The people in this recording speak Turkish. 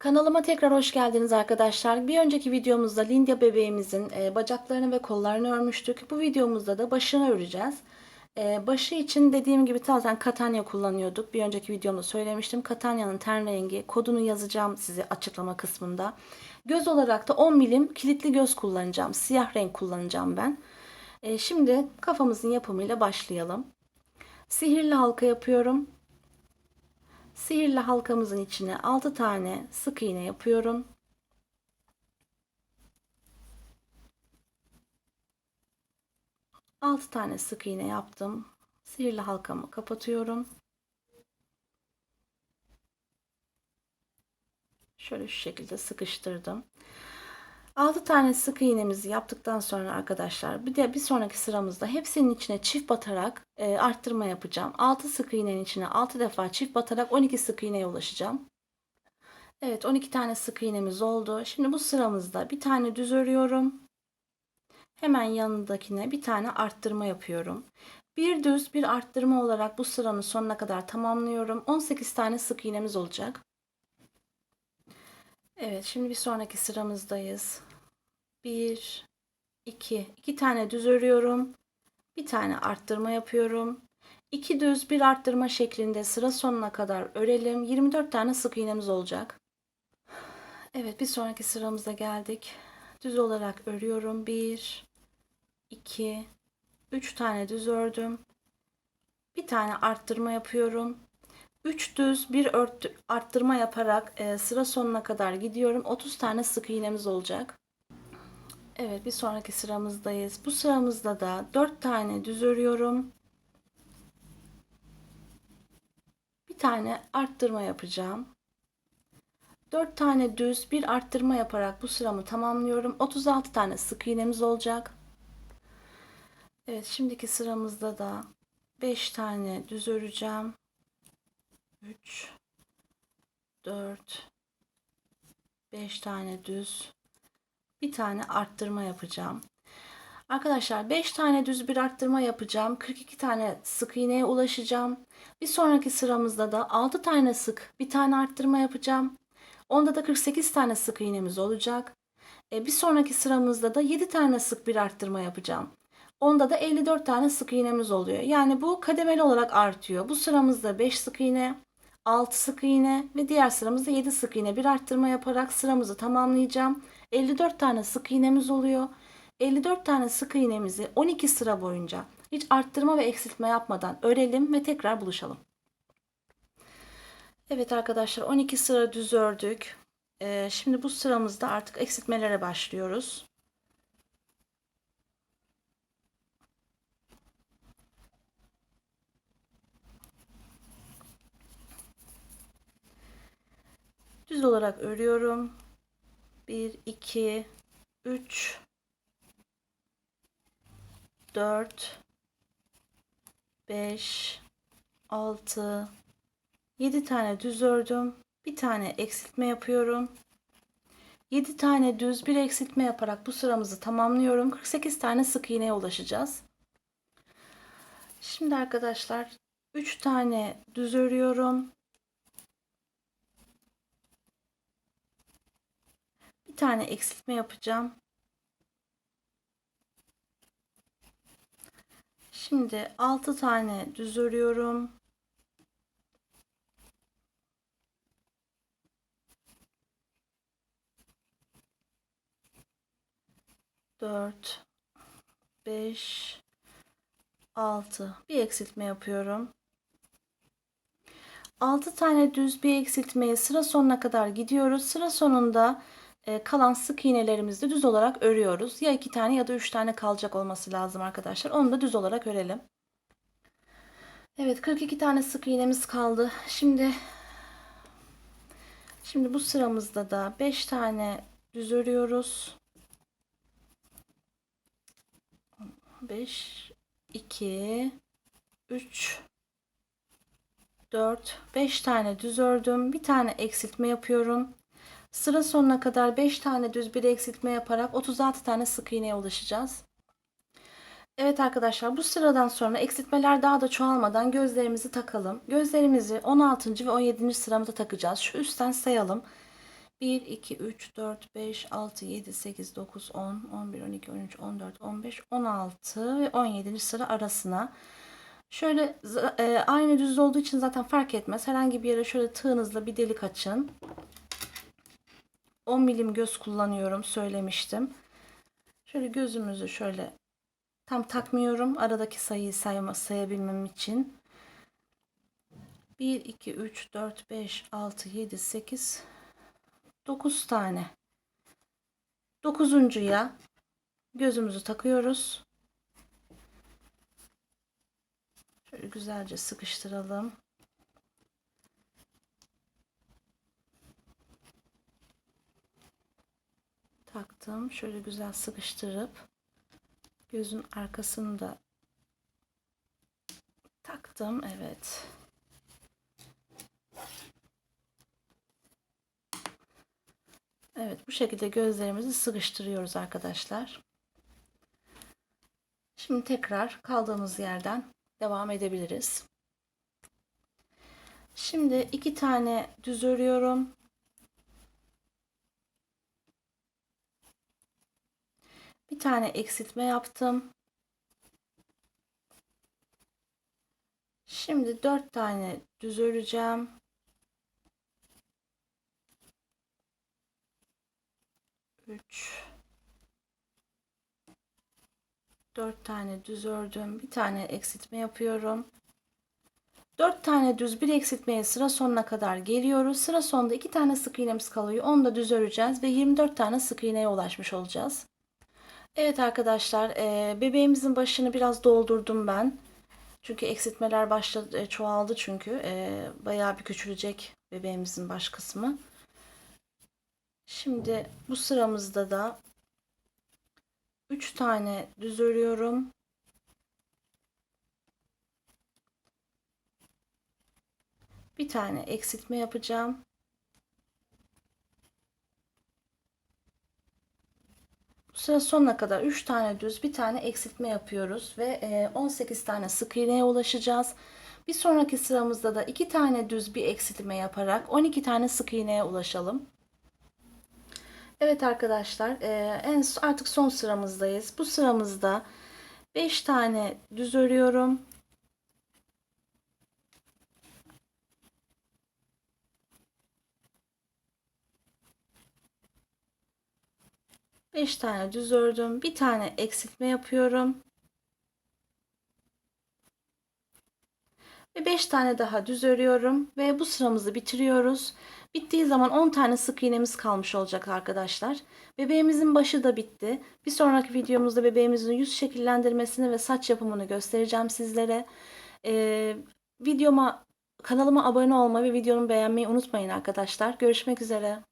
Kanalıma tekrar hoş geldiniz arkadaşlar. Bir önceki videomuzda Lindia bebeğimizin e, bacaklarını ve kollarını örmüştük. Bu videomuzda da başını öreceğiz. E, başı için dediğim gibi zaten katanya kullanıyorduk. Bir önceki videomda söylemiştim. Katanyanın ten rengi kodunu yazacağım size açıklama kısmında. Göz olarak da 10 milim kilitli göz kullanacağım. Siyah renk kullanacağım ben. E, şimdi kafamızın yapımıyla başlayalım. Sihirli halka yapıyorum. Sihirli halkamızın içine 6 tane sık iğne yapıyorum. Altı tane sık iğne yaptım. Sihirli halkamı kapatıyorum. Şöyle şu şekilde sıkıştırdım. 6 tane sık iğnemizi yaptıktan sonra arkadaşlar bir de bir sonraki sıramızda hepsinin içine çift batarak e, arttırma yapacağım. 6 sık iğnenin içine 6 defa çift batarak 12 sık iğneye ulaşacağım. Evet 12 tane sık iğnemiz oldu. Şimdi bu sıramızda bir tane düz örüyorum. Hemen yanındakine bir tane arttırma yapıyorum. Bir düz bir arttırma olarak bu sıranın sonuna kadar tamamlıyorum. 18 tane sık iğnemiz olacak. Evet, şimdi bir sonraki sıramızdayız. 1 2 2 tane düz örüyorum. Bir tane arttırma yapıyorum. 2 düz bir arttırma şeklinde sıra sonuna kadar örelim. 24 tane sık iğnemiz olacak. Evet, bir sonraki sıramıza geldik. Düz olarak örüyorum. 1 2 3 tane düz ördüm. Bir tane arttırma yapıyorum. 3 düz bir arttırma yaparak e, sıra sonuna kadar gidiyorum. 30 tane sık iğnemiz olacak. Evet bir sonraki sıramızdayız. Bu sıramızda da 4 tane düz örüyorum. Bir tane arttırma yapacağım. 4 tane düz bir arttırma yaparak bu sıramı tamamlıyorum. 36 tane sık iğnemiz olacak. Evet şimdiki sıramızda da 5 tane düz öreceğim. 3 4 5 tane düz bir tane arttırma yapacağım. Arkadaşlar 5 tane düz bir arttırma yapacağım. 42 tane sık iğneye ulaşacağım. Bir sonraki sıramızda da 6 tane sık bir tane arttırma yapacağım. Onda da 48 tane sık iğnemiz olacak. E, bir sonraki sıramızda da 7 tane sık bir arttırma yapacağım. Onda da 54 tane sık iğnemiz oluyor. Yani bu kademeli olarak artıyor. Bu sıramızda 5 sık iğne, 6 sık iğne ve diğer sıramızda 7 sık iğne bir arttırma yaparak sıramızı tamamlayacağım. 54 tane sık iğnemiz oluyor. 54 tane sık iğnemizi 12 sıra boyunca hiç arttırma ve eksiltme yapmadan örelim ve tekrar buluşalım. Evet arkadaşlar 12 sıra düz ördük. Ee, şimdi bu sıramızda artık eksiltmelere başlıyoruz. Düz olarak örüyorum. 1 2 3 4 5 6 7 tane düz ördüm. Bir tane eksiltme yapıyorum. 7 tane düz bir eksiltme yaparak bu sıramızı tamamlıyorum. 48 tane sık iğneye ulaşacağız. Şimdi arkadaşlar 3 tane düz örüyorum. Bir tane eksiltme yapacağım. Şimdi 6 tane düz örüyorum. Dört, beş, altı. Bir eksiltme yapıyorum. 6 tane düz bir eksiltmeye sıra sonuna kadar gidiyoruz. Sıra sonunda kalan sık iğnelerimizi düz olarak örüyoruz. Ya iki tane ya da üç tane kalacak olması lazım arkadaşlar. Onu da düz olarak örelim. Evet 42 tane sık iğnemiz kaldı. Şimdi şimdi bu sıramızda da 5 tane düz örüyoruz. 5 2 3 4 5 tane düz ördüm. Bir tane eksiltme yapıyorum. Sıra sonuna kadar 5 tane düz bir eksiltme yaparak 36 tane sık iğneye ulaşacağız. Evet arkadaşlar bu sıradan sonra eksiltmeler daha da çoğalmadan gözlerimizi takalım. Gözlerimizi 16. ve 17. sıramıza takacağız. Şu üstten sayalım. 1, 2, 3, 4, 5, 6, 7, 8, 9, 10, 11, 12, 13, 14, 15, 16 ve 17. sıra arasına şöyle e, aynı düz olduğu için zaten fark etmez. Herhangi bir yere şöyle tığınızla bir delik açın. 10 milim göz kullanıyorum söylemiştim. Şöyle gözümüzü şöyle tam takmıyorum. Aradaki sayıyı sayma, sayabilmem için. 1, 2, 3, 4, 5, 6, 7, 8, 9 tane. Dokuzuncuya gözümüzü takıyoruz. Şöyle güzelce sıkıştıralım. Taktım. Şöyle güzel sıkıştırıp gözün arkasını da taktım. Evet. Evet bu şekilde gözlerimizi sıkıştırıyoruz arkadaşlar. Şimdi tekrar kaldığımız yerden devam edebiliriz. Şimdi iki tane düz örüyorum. Bir tane eksiltme yaptım. Şimdi dört tane düz öreceğim. 3 4 tane düz ördüm. Bir tane eksiltme yapıyorum. 4 tane düz bir eksiltmeye sıra sonuna kadar geliyoruz. Sıra sonunda 2 tane sık iğnemiz kalıyor. Onu da düz öreceğiz ve 24 tane sık iğneye ulaşmış olacağız. Evet arkadaşlar, e, bebeğimizin başını biraz doldurdum ben. Çünkü eksiltmeler başladı, e, çoğaldı çünkü. E, bayağı bir küçülecek bebeğimizin baş kısmı. Şimdi bu sıramızda da 3 tane düz örüyorum. Bir tane eksiltme yapacağım. Sıra sonuna kadar 3 tane düz, bir tane eksiltme yapıyoruz ve 18 tane sık iğneye ulaşacağız. Bir sonraki sıramızda da 2 tane düz bir eksiltme yaparak 12 tane sık iğneye ulaşalım. Evet arkadaşlar e, en artık son sıramızdayız. Bu sıramızda 5 tane düz örüyorum. Beş tane düz ördüm. Bir tane eksiltme yapıyorum. Ve 5 tane daha düz örüyorum ve bu sıramızı bitiriyoruz. Bittiği zaman 10 tane sık iğnemiz kalmış olacak arkadaşlar. Bebeğimizin başı da bitti. Bir sonraki videomuzda bebeğimizin yüz şekillendirmesini ve saç yapımını göstereceğim sizlere. Ee, videoma kanalıma abone olmayı ve videomu beğenmeyi unutmayın arkadaşlar. Görüşmek üzere.